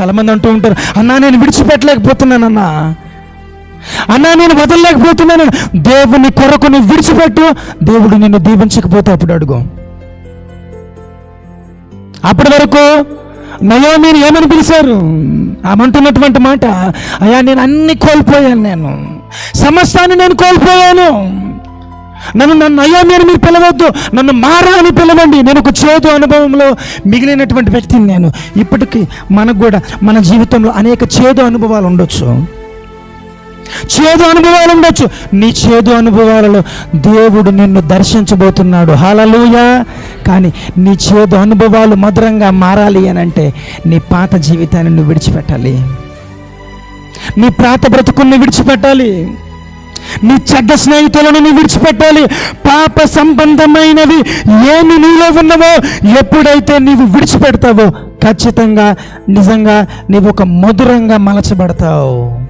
చాలామంది అంటూ ఉంటారు అన్నా నేను విడిచిపెట్టలేకపోతున్నానన్నా. అన్నా నేను వదలలేకపోతున్నాను. దేవుని కొరకు నువ్వు విడిచిపెట్టు. దేవుడు నిన్ను దీవించకపోతే అప్పుడు అడుగు. అప్పటి వరకు నయోమిని ఏమని పిలిచారు? ఆమంటున్నటువంటి మాట అయ్యా నేను అన్ని కోల్పోయాను నేను. సమస్తాన్ని నేను కోల్పోయాను. నన్ను నన్ను అయ్యా మీరు మీరు పిలవద్దు. నన్ను మారా అని పిలవండి. నేను ఒక చేదు అనుభవంలో మిగిలినటువంటి వ్యక్తిని నేను. ఇప్పటికీ మనకు కూడా మన జీవితంలో అనేక చేదు అనుభవాలు ఉండొచ్చు. చేదు అనుభవాలు ఉండొచ్చు. నీ చేదు అనుభవాలలో దేవుడు నిన్ను దర్శించబోతున్నాడు. హలలుయ కానీ నీ చేదు అనుభవాలు మధురంగా మారాలి అని అంటే నీ పాత జీవితాన్ని నువ్వు విడిచిపెట్టాలి. నీ ప్రాత బ్రతుకుని విడిచిపెట్టాలి. నీ చెడ్డ స్నేహితులను నువ్వు విడిచిపెట్టాలి. పాప సంబంధమైనవి ఏమి నీలో ఉన్నవో ఎప్పుడైతే నీవు విడిచిపెడతావో ఖచ్చితంగా నిజంగా నీవు ఒక మధురంగా మలచబడతావు.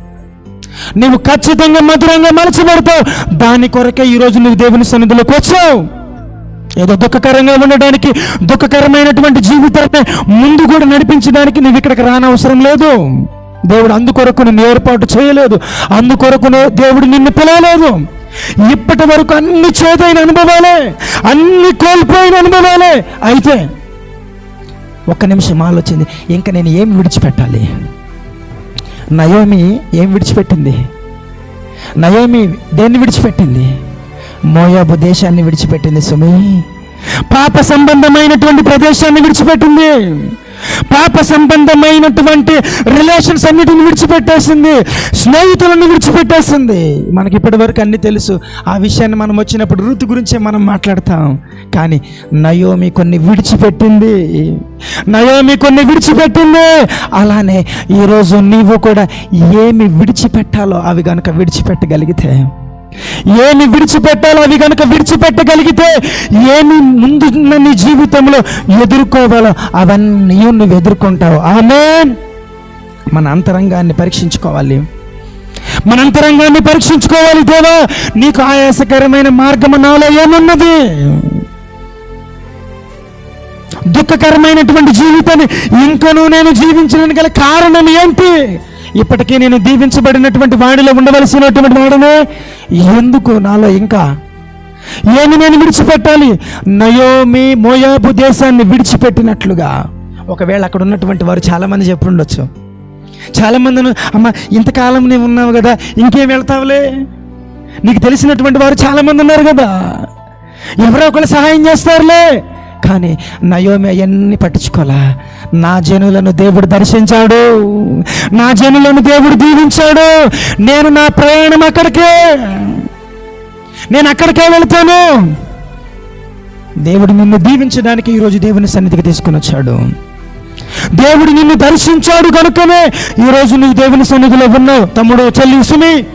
నువ్వు ఖచ్చితంగా మధురంగా మలచబడతావు. దాని కొరకే ఈరోజు నువ్వు దేవుని సన్నిధిలోకి వచ్చావు. ఏదో దుఃఖకరంగా ఉండడానికి దుఃఖకరమైనటువంటి జీవితాన్ని ముందు కూడా నడిపించడానికి నువ్వు ఇక్కడికి రానవసరం లేదు. దేవుడు అందుకొరకు నిన్ను ఏర్పాటు చేయలేదు. అందుకొరకు దేవుడు నిన్ను పిలవలేదు. ఇప్పటి వరకు అన్ని చేదైన అనుభవాలే అన్ని కోల్పోయిన అనుభవాలే. అయితే ఒక్క నిమిషం ఆలోచింది. ఇంకా నేను ఏం విడిచిపెట్టాలి? నయోమి ఏం విడిచిపెట్టింది? నయోమి దేన్ని విడిచిపెట్టింది? మోయాబు దేశాన్ని విడిచిపెట్టింది సుమి. పాప సంబంధమైనటువంటి ప్రదేశాన్ని విడిచిపెట్టింది. పాప సంబంధమైనటువంటి రిలేషన్స్ అన్నిటిని విడిచిపెట్టేసింది. స్నేహితులను విడిచిపెట్టేసింది. మనకి ఇప్పటి వరకు అన్ని తెలుసు. ఆ విషయాన్ని మనం వచ్చినప్పుడు ఋతు గురించే మనం మాట్లాడతాం. కానీ నయోమి కొన్ని విడిచిపెట్టింది. నయోమి కొన్ని విడిచిపెట్టింది. అలానే ఈరోజు నీవు కూడా ఏమి విడిచిపెట్టాలో అవి కనుక విడిచిపెట్టగలిగితే ఏమి విడిచిపెట్టాలో అవి కనుక విడిచిపెట్టగలిగితే ఏమి ముందున్న నీ జీవితంలో ఎదుర్కోవాలో అవన్నీ నువ్వు ఎదుర్కొంటావు. ఆమె మన అంతరంగాన్ని పరీక్షించుకోవాలి. మన అంతరంగాన్ని పరీక్షించుకోవాలి దేవా. నీకు ఆయాసకరమైన మార్గం నాలో ఏమున్నది? దుఃఖకరమైనటువంటి జీవితాన్ని ఇంకనూ నేను జీవించడానికి గల కారణం ఏంటి? ఇప్పటికీ నేను దీవించబడినటువంటి వాడిలో ఉండవలసినటువంటి వాడనే. ఎందుకు? నాలో ఇంకా ఏమి నేను విడిచిపెట్టాలి? నయోమి మోయాబు దేశాన్ని విడిచిపెట్టినట్లుగా. ఒకవేళ అక్కడ ఉన్నటువంటి వారు చాలామంది చెప్పుండొచ్చు చాలామంది అమ్మ ఇంతకాలం నీవు ఉన్నావు కదా ఇంకేం వెళ్తావులే? నీకు తెలిసినటువంటి వారు చాలామంది ఉన్నారు కదా. ఎవరో ఒకరు సహాయం చేస్తారులే. కానీ నయోమి అవన్నీ పట్టించుకోలా నా జనులను దేవుడు దర్శించాడు. నా జనులను దేవుడు దీవించాడు. నేను నా ప్రయాణం అక్కడికే. నేను అక్కడికే వెళ్తాను. దేవుడు నిన్ను దీవించడానికి ఈరోజు దేవుని సన్నిధికి తీసుకుని వచ్చాడు. దేవుడు నిన్ను దర్శించాడు కనుకనే ఈరోజు నువ్వు దేవుని సన్నిధిలో ఉన్నావు. తమ్ముడు చెల్లి సుమి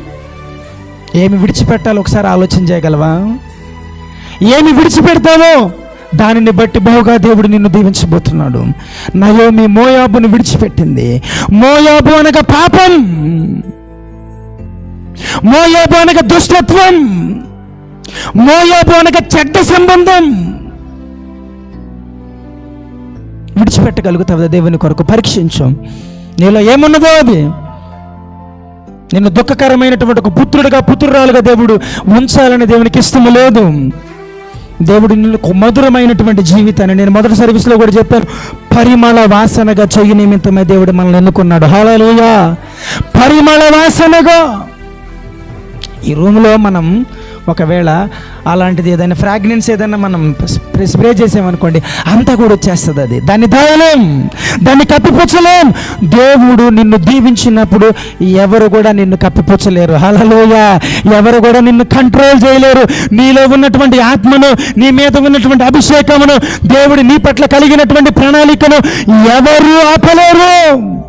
ఏమి విడిచిపెట్టాలో ఒకసారి ఆలోచన చేయగలవా? ఏమి విడిచిపెడతావో? దానిని బట్టి బహుగా దేవుడు నిన్ను దీవించబోతున్నాడు. నయోమి మోయాబును విడిచిపెట్టింది. మోయాబు అనగా పాపం. మోయాబు అనగా దుష్టత్వం. మోయాబు అనగా చెడ్డ సంబంధం. విడిచిపెట్టగలుగుతావు దేవుని కొరకు? పరీక్షించాం. నీలో ఏమున్నదో అది. నిన్ను దుఃఖకరమైనటువంటి ఒక పుత్రుడిగా పుత్రురాలుగా దేవుడు ఉంచాలని దేవునికి ఇష్టము లేదు. దేవుడు నిన్ను మధురమైనటువంటి జీవితాన్ని నేను మొదటి సర్వీస్లో కూడా చెప్పాను. పరిమళ వాసనగా చెయ్యి నిమిత్తమే దేవుడు మనల్ని ఎన్నుకున్నాడు. హాలూయా పరిమళ వాసనగా. ఈ రూమ్లో మనం ఒకవేళ అలాంటిది ఏదైనా ఫ్రాగ్రెన్స్ ఏదైనా మనం స్ప్రే స్ప్రే చేసామనుకోండి అంతా కూడా వచ్చేస్తుంది అది. దాన్ని దాయలేం దాన్ని కప్పిపుచ్చలేం. దేవుడు నిన్ను దీవించినప్పుడు ఎవరు కూడా నిన్ను కప్పిపుచ్చలేరు. హలలోయ ఎవరు కూడా నిన్ను కంట్రోల్ చేయలేరు. నీలో ఉన్నటువంటి ఆత్మను నీ మీద ఉన్నటువంటి అభిషేకమును దేవుడు నీ పట్ల కలిగినటువంటి ప్రణాళికను ఎవరు ఆపలేరు.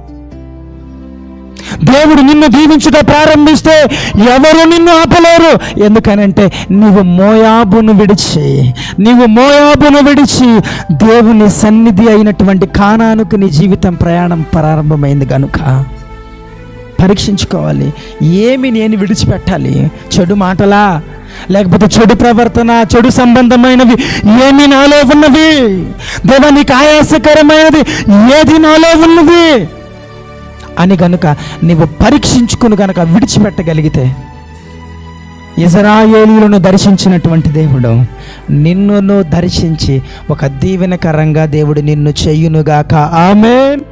దేవుడు నిన్ను దీవించుట ప్రారంభిస్తే ఎవరు నిన్ను ఆపలేరు? ఎందుకనంటే నువ్వు మోయాబును విడిచి నీవు మోయాబును విడిచి దేవుని సన్నిధి అయినటువంటి కానానుకు నీ జీవితం ప్రయాణం ప్రారంభమైంది కనుక పరీక్షించుకోవాలి. ఏమి నేను విడిచిపెట్టాలి? చెడు మాటలా? లేకపోతే చెడు ప్రవర్తన చెడు సంబంధమైనవి ఏమి నాలో ఉన్నవి? దేవా నీకు ఆయాసకరమైనది ఏది నాలో ఉన్నది? అని గనుక నీవు పరీక్షించుకుని గనుక విడిచిపెట్టగలిగితే ఇజరాయేలీలను దర్శించినటువంటి దేవుడు నిన్నును దర్శించి ఒక దీవెనకరంగా దేవుడు నిన్ను చెయ్యునుగాక ఆమెన్.